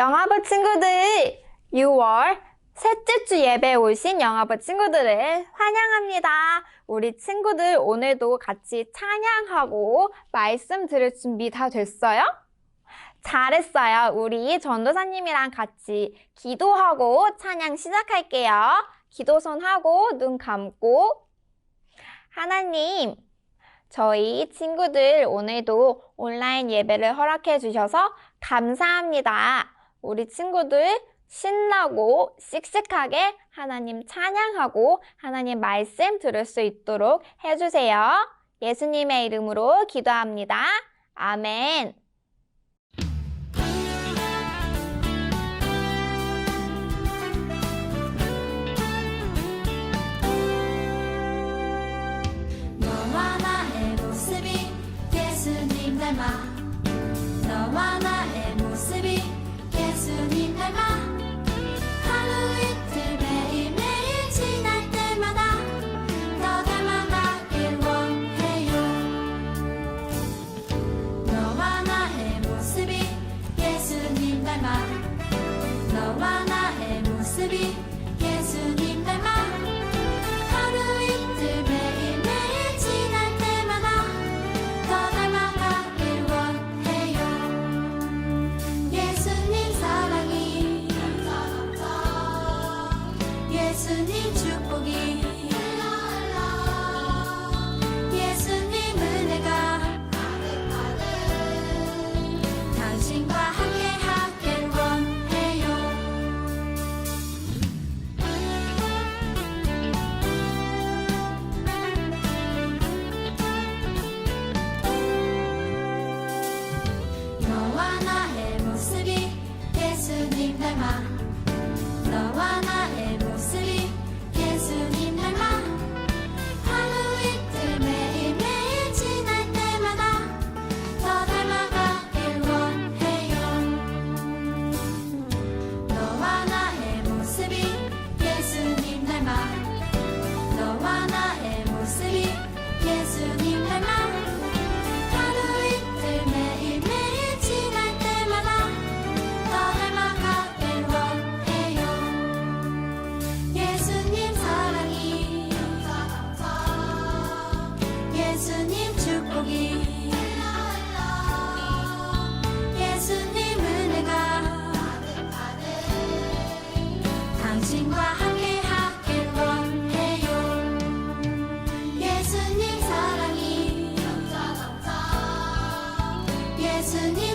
영화부 친구들, 6월 셋째 주 예배에 오신 영화부 친구들을 환영합니다. 우리 친구들 오늘도 같이 찬양하고 말씀 들을 준비 다 됐어요? 잘했어요. 우리 전도사님이랑 같이 기도하고 찬양 시작할게요. 기도손 하고 눈 감고 하나님, 저희 친구들 오늘도 온라인 예배를 허락해 주셔서 감사합니다. 우리 친구들 신나고 씩씩하게 하나님 찬양하고 하나님 말씀 들을 수 있도록 해주세요. 예수님의 이름으로 기도합니다. 아멘. 너와 나의 모습이 예수님 닮아 너와 모습이 예수님 닮아 每次你。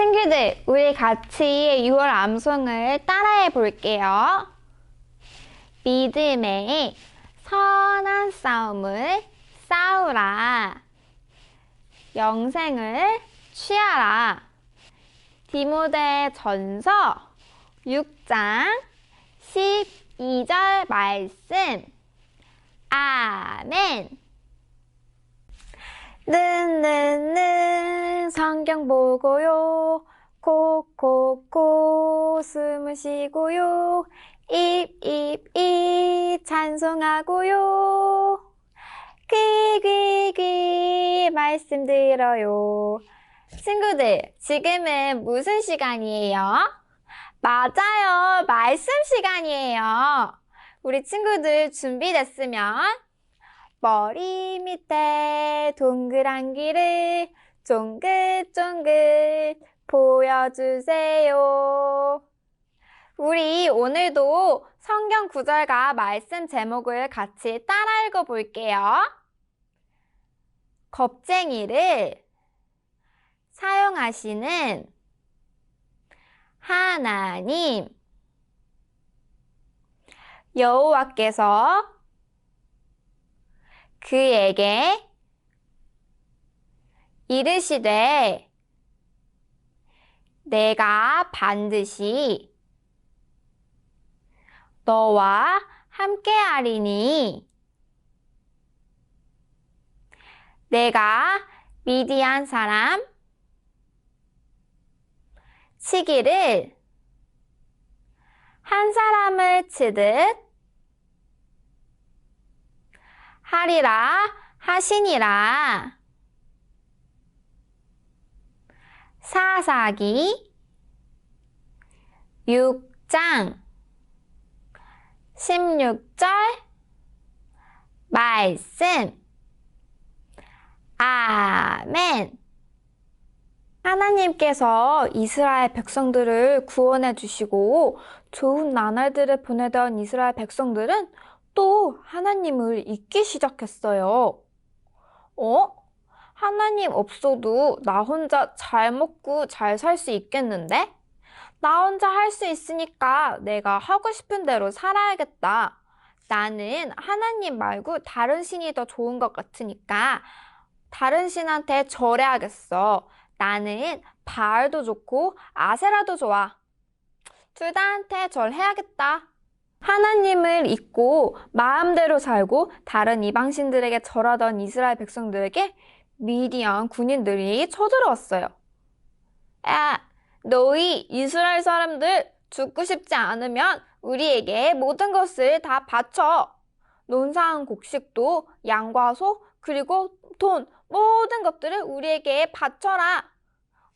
친구들, 우리 같이 6월 암송을 따라해 볼게요. 믿음의 선한 싸움을 싸우라. 영생을 취하라. 디모데 전서 6장 12절 말씀. 아멘. 는는는 성경 보고요. 코코코 숨을 쉬고요. 입입입 찬송하고요. 귀귀귀 말씀 들어요. 친구들, 지금은 무슨 시간이에요? 맞아요. 말씀 시간이에요. 우리 친구들 준비됐으면 머리 밑에 동그란 길을 쫑긋쫑긋 보여주세요. 우리 오늘도 성경 구절과 말씀 제목을 같이 따라 읽어 볼게요. 겁쟁이를 사용하시는 하나님 여호와께서 그에게 이르시되 내가 반드시 너와 함께하리니 내가 미디안 사람 치기를 한 사람을 치듯 하리라 하시니라. 사사기 6장 16절 말씀 아멘 하나님께서 이스라엘 백성들을 구원해 주시고 좋은 나날들을 보내던 이스라엘 백성들은 또 하나님을 잊기 시작했어요. 어? 하나님 없어도 나 혼자 잘 먹고 잘 살 수 있겠는데? 나 혼자 할 수 있으니까 내가 하고 싶은 대로 살아야겠다. 나는 하나님 말고 다른 신이 더 좋은 것 같으니까 다른 신한테 절해야겠어. 나는 바알도 좋고 아세라도 좋아. 둘 다한테 절해야겠다. 하나님을 잊고 마음대로 살고 다른 이방신들에게 절하던 이스라엘 백성들에게 미디안 군인들이 쳐들어왔어요. 야, 너희 이스라엘 사람들 죽고 싶지 않으면 우리에게 모든 것을 다 바쳐. 논사한 곡식도 양과 소 그리고 돈 모든 것들을 우리에게 바쳐라.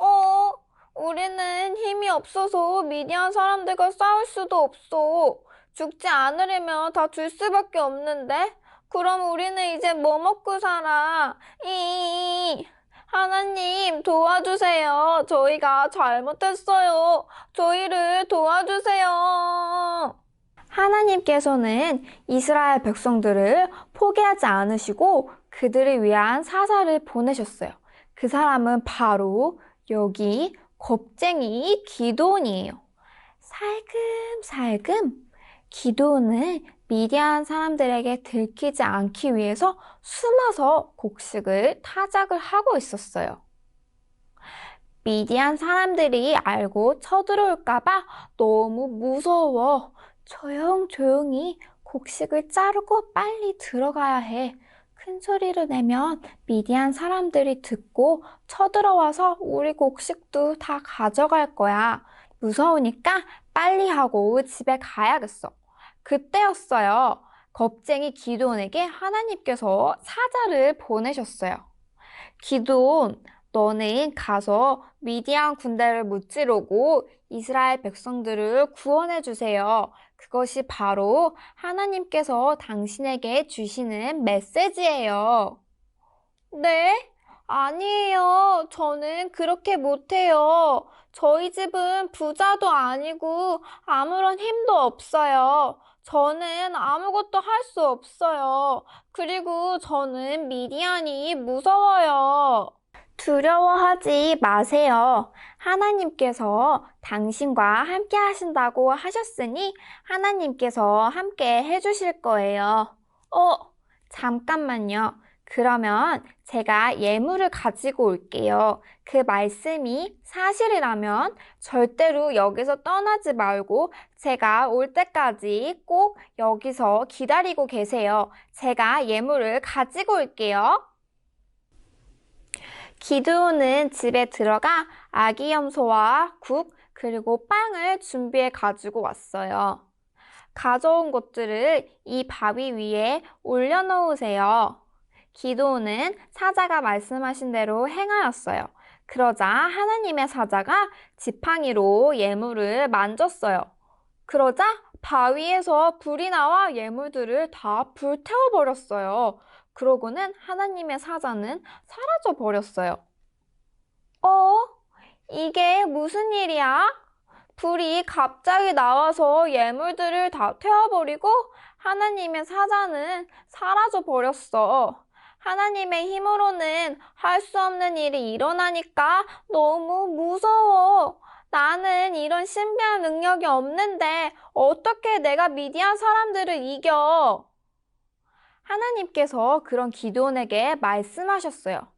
어, 우리는 힘이 없어서 미디안 사람들과 싸울 수도 없어. 죽지 않으려면 다 줄 수밖에 없는데? 그럼 우리는 이제 뭐 먹고 살아? 이 하나님 도와주세요. 저희가 잘못했어요. 저희를 도와주세요. 하나님께서는 이스라엘 백성들을 포기하지 않으시고 그들을 위한 사사를 보내셨어요. 그 사람은 바로 여기 겁쟁이 기도원이에요. 살금살금 기도원을 미디안 사람들에게 들키지 않기 위해서 숨어서 곡식을 타작을 하고 있었어요. 미디안 사람들이 알고 쳐들어올까봐 너무 무서워. 조용조용히 곡식을 자르고 빨리 들어가야 해. 큰 소리를 내면 미디안 사람들이 듣고 쳐들어와서 우리 곡식도 다 가져갈 거야. 무서우니까 빨리 하고 집에 가야겠어. 그때였어요. 겁쟁이 기도원에게 하나님께서 사자를 보내셨어요. 기도원, 너는 가서 미디안 군대를 무찌르고 이스라엘 백성들을 구원해 주세요. 그것이 바로 하나님께서 당신에게 주시는 메시지예요. 네? 아니에요. 저는 그렇게 못해요. 저희 집은 부자도 아니고 아무런 힘도 없어요. 저는 아무것도 할 수 없어요. 그리고 저는 미디안이 무서워요. 두려워하지 마세요. 하나님께서 당신과 함께 하신다고 하셨으니 하나님께서 함께 해주실 거예요. 어, 잠깐만요. 그러면 제가 예물을 가지고 올게요. 그 말씀이 사실이라면 절대로 여기서 떠나지 말고 제가 올 때까지 꼭 여기서 기다리고 계세요. 제가 예물을 가지고 올게요. 기드온은 집에 들어가 아기 염소와 국 그리고 빵을 준비해 가지고 왔어요. 가져온 것들을 이 바위 위에 올려놓으세요. 기도는 사자가 말씀하신 대로 행하였어요. 그러자 하나님의 사자가 지팡이로 예물을 만졌어요. 그러자 바위에서 불이 나와 예물들을 다 불태워 버렸어요. 그러고는 하나님의 사자는 사라져 버렸어요. 어? 이게 무슨 일이야? 불이 갑자기 나와서 예물들을 다 태워버리고 하나님의 사자는 사라져 버렸어. 하나님의 힘으로는 할 수 없는 일이 일어나니까 너무 무서워. 나는 이런 신비한 능력이 없는데 어떻게 내가 미디안 사람들을 이겨? 하나님께서 그런 기도원에게 말씀하셨어요.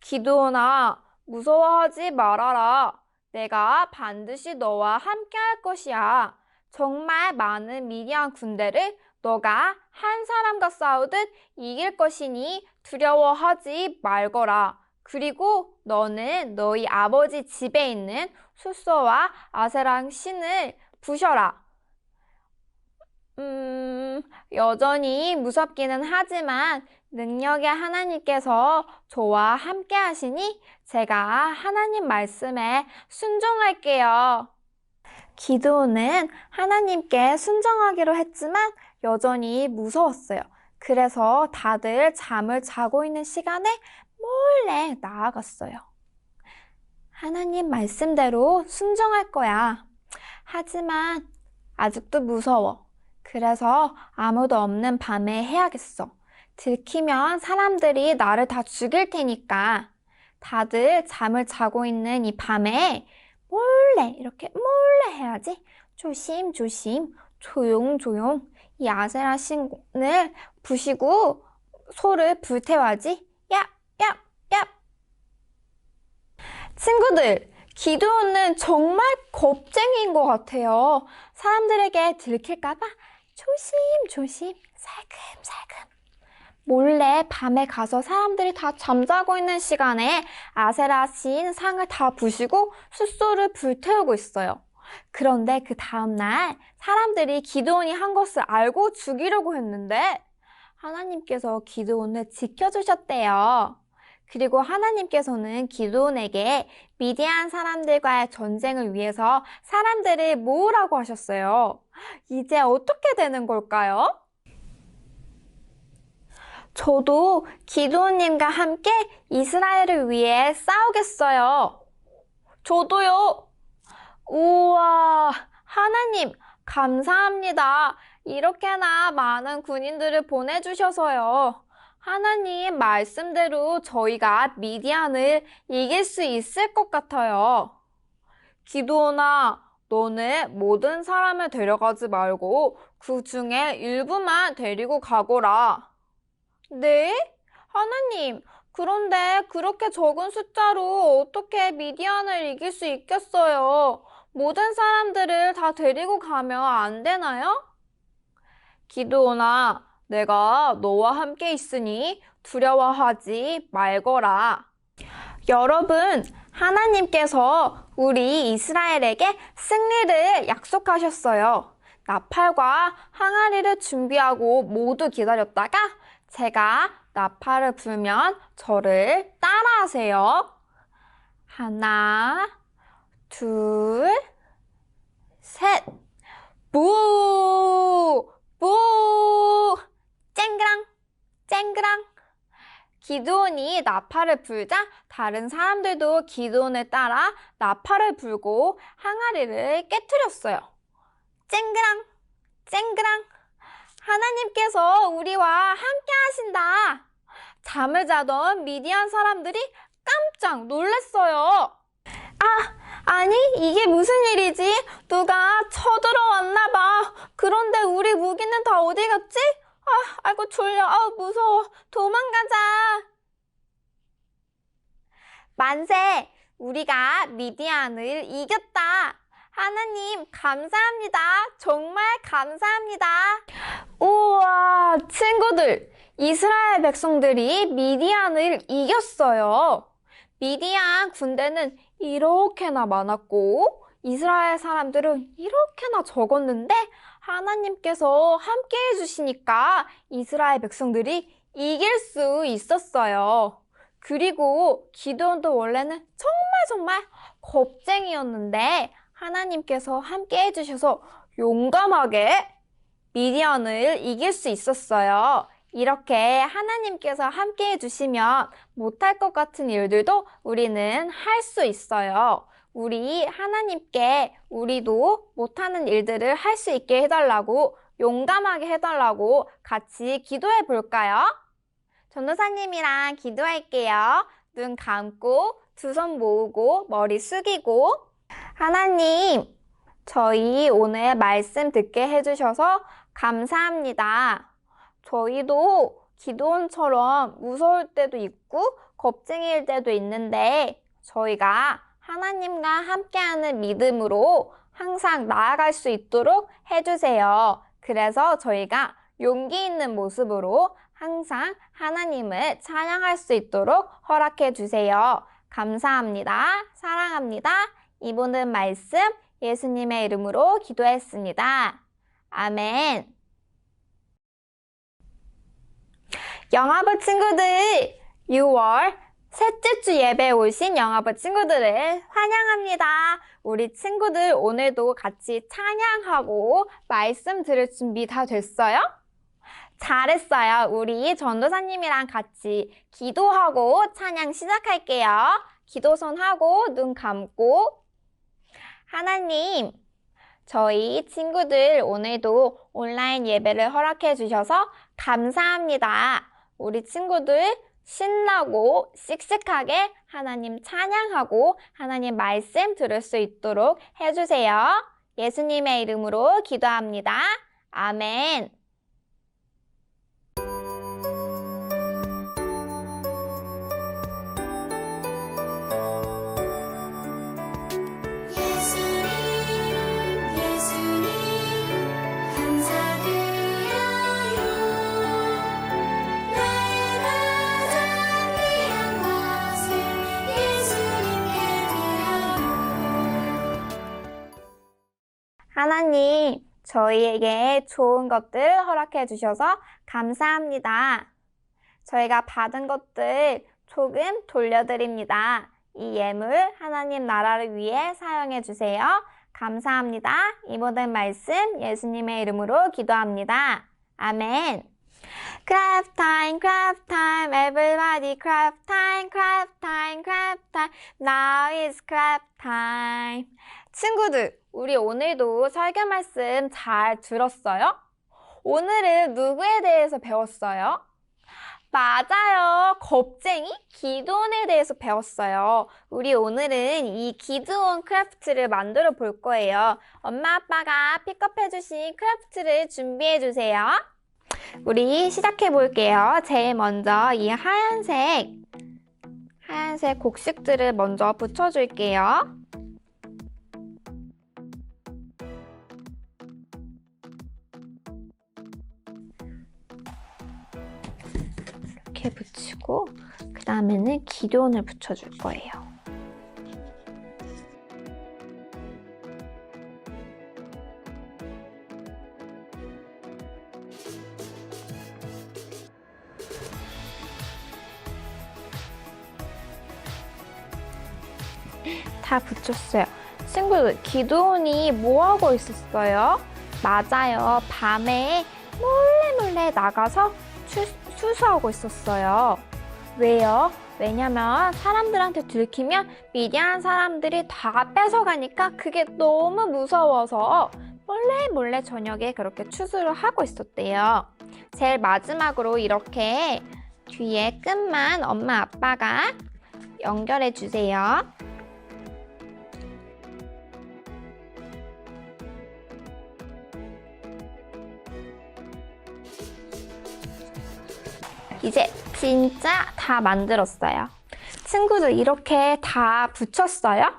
기도원아, 무서워하지 말아라. 내가 반드시 너와 함께 할 것이야. 정말 많은 미디안 군대를 너가 한 사람과 싸우듯 이길 것이니 두려워하지 말거라. 그리고 너는 너희 아버지 집에 있는 숫소와 아세랑 신을 부셔라. 음, 여전히 무섭기는 하지만 능력의 하나님께서 저와 함께 하시니 제가 하나님 말씀에 순종할게요. 기도는 하나님께 순종하기로 했지만 여전히 무서웠어요. 그래서 다들 잠을 자고 있는 시간에 몰래 나아갔어요. 하나님 말씀대로 순종할 거야. 하지만 아직도 무서워. 그래서 아무도 없는 밤에 해야겠어. 들키면 사람들이 나를 다 죽일 테니까. 다들 잠을 자고 있는 이 밤에 몰래, 이렇게 몰래 해야지. 조심조심, 조용조용 이 아세라 신을 부시고 소를 불태워야지. 야, 야, 야. 친구들, 기도는 정말 겁쟁이인 것 같아요. 사람들에게 들킬까봐 조심조심, 살금살금. 몰래 밤에 가서 사람들이 다 잠자고 있는 시간에 아세라 신 상을 다 부시고 숫소를 불태우고 있어요. 그런데 그 다음날 사람들이 기드온이 한 것을 알고 죽이려고 했는데 하나님께서 기드온을 지켜주셨대요. 그리고 하나님께서는 기드온에게 미디안 사람들과의 전쟁을 위해서 사람들을 모으라고 하셨어요. 이제 어떻게 되는 걸까요? 저도 기도님과 함께 이스라엘을 위해 싸우겠어요. 저도요. 우와, 하나님, 감사합니다. 이렇게나 많은 군인들을 보내주셔서요. 하나님 말씀대로 저희가 미디안을 이길 수 있을 것 같아요. 기도나 너는 모든 사람을 데려가지 말고 그 중에 일부만 데리고 가거라. 네? 하나님, 그런데 그렇게 적은 숫자로 어떻게 미디안을 이길 수 있겠어요? 모든 사람들을 다 데리고 가면 안 되나요? 기도나 내가 너와 함께 있으니 두려워하지 말거라. 여러분, 하나님께서 우리 이스라엘에게 승리를 약속하셨어요. 나팔과 항아리를 준비하고 모두 기다렸다가 제가 나팔을 불면 저를 따라하세요. 하나, 둘, 셋. 부! 부! 쨍그랑! 쨍그랑! 기드온이 나팔을 불자 다른 사람들도 기드온을 따라 나팔을 불고 항아리를 깨뜨렸어요. 쨍그랑! 쨍그랑! 하나님께서 우리와 함께 하신다. 잠을 자던 미디안 사람들이 깜짝 놀랐어요. 아, 아니, 이게 무슨 일이지? 누가 쳐들어왔나 봐. 그런데 우리 무기는 다 어디 갔지? 아, 아이고 졸려. 아, 무서워. 도망가자. 만세! 우리가 미디안을 이겼다. 하나님, 감사합니다. 정말 감사합니다. 우와, 친구들. 이스라엘 백성들이 미디안을 이겼어요. 미디안 군대는 이렇게나 많았고, 이스라엘 사람들은 이렇게나 적었는데, 하나님께서 함께 해주시니까 이스라엘 백성들이 이길 수 있었어요. 그리고 기도원도 원래는 정말 정말 겁쟁이였는데, 하나님께서 함께 해주셔서 용감하게 미디안을 이길 수 있었어요. 이렇게 하나님께서 함께 해주시면 못할 것 같은 일들도 우리는 할 수 있어요. 우리 하나님께 우리도 못하는 일들을 할 수 있게 해달라고 용감하게 해달라고 같이 기도해 볼까요? 전도사님이랑 기도할게요. 눈 감고 두 손 모으고 머리 숙이고 하나님, 저희 오늘 말씀 듣게 해주셔서 감사합니다. 저희도 기도원처럼 무서울 때도 있고 겁쟁이일 때도 있는데 저희가 하나님과 함께하는 믿음으로 항상 나아갈 수 있도록 해주세요. 그래서 저희가 용기 있는 모습으로 항상 하나님을 찬양할 수 있도록 허락해 주세요. 감사합니다. 사랑합니다. 이 모든 말씀 예수님의 이름으로 기도했습니다. 아멘. 영화부 친구들, 6월 셋째 주 예배에 오신 영화부 친구들을 환영합니다. 우리 친구들 오늘도 같이 찬양하고 말씀 들을 준비 다 됐어요? 잘했어요. 우리 전도사님이랑 같이 기도하고 찬양 시작할게요. 기도선 하고 눈 감고 하나님, 저희 친구들 오늘도 온라인 예배를 허락해 주셔서 감사합니다. 우리 친구들 신나고 씩씩하게 하나님 찬양하고 하나님 말씀 들을 수 있도록 해주세요. 예수님의 이름으로 기도합니다. 아멘. 하나님, 저희에게 좋은 것들 허락해 주셔서 감사합니다. 저희가 받은 것들 조금 돌려드립니다. 이 예물 하나님 나라를 위해 사용해 주세요. 감사합니다. 이 모든 말씀 예수님의 이름으로 기도합니다. 아멘. Craft time, craft time, everybody craft time, craft time, craft time. Now is craft time. 친구들, 우리 오늘도 설교 말씀 잘 들었어요? 오늘은 누구에 대해서 배웠어요? 맞아요. 겁쟁이 기도원에 대해서 배웠어요. 우리 오늘은 이 기도원 크래프트를 만들어 볼 거예요. 엄마 아빠가 픽업해 주신 크래프트를 준비해 주세요. 우리 시작해 볼게요. 제일 먼저 이 하얀색 하얀색 곡식들을 먼저 붙여 줄게요. 붙이고 그 다음에는 기도원을 붙여줄 거예요. 다 붙였어요. 친구들, 기도원이 뭐 하고 있었어요? 맞아요. 밤에 몰래 몰래 나가서 추, 수수하고 있었어요. 왜요? 왜냐면 사람들한테 들키면 미디안 사람들이 다 뺏어가니까 그게 너무 무서워서 몰래 몰래 저녁에 그렇게 추수를 하고 있었대요. 제일 마지막으로 이렇게 뒤에 끝만 엄마 아빠가 연결해 주세요. 이제 진짜 다 만들었어요. 친구들 이렇게 다 붙였어요?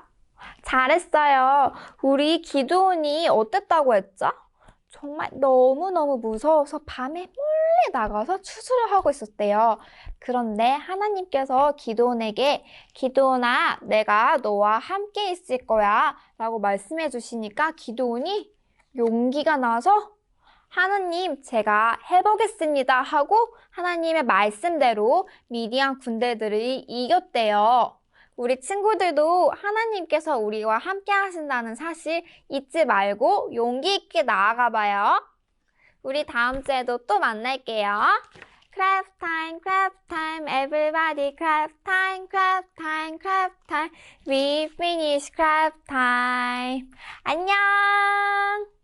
잘했어요. 우리 기도원이 어땠다고 했죠? 정말 너무너무 무서워서 밤에 몰래 나가서 추수를 하고 있었대요. 그런데 하나님께서 기도원에게 기도원아, 내가 너와 함께 있을 거야 라고 말씀해 주시니까 기도원이 용기가 나서 하나님, 제가 해보겠습니다 하고 하나님의 말씀대로 미디안 군대들이 이겼대요. 우리 친구들도 하나님께서 우리와 함께 하신다는 사실 잊지 말고 용기 있게 나아가 봐요. 우리 다음 주에도 또 만날게요. 크래프트 타임, 크래프트 타임, everybody 크래프트 타임, 크래프트 타임, 크래프트 타임. We finish 크래프트 타임. 안녕!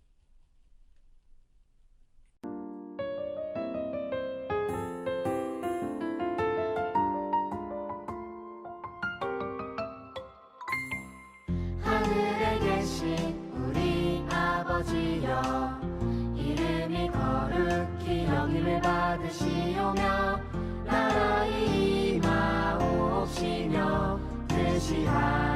起航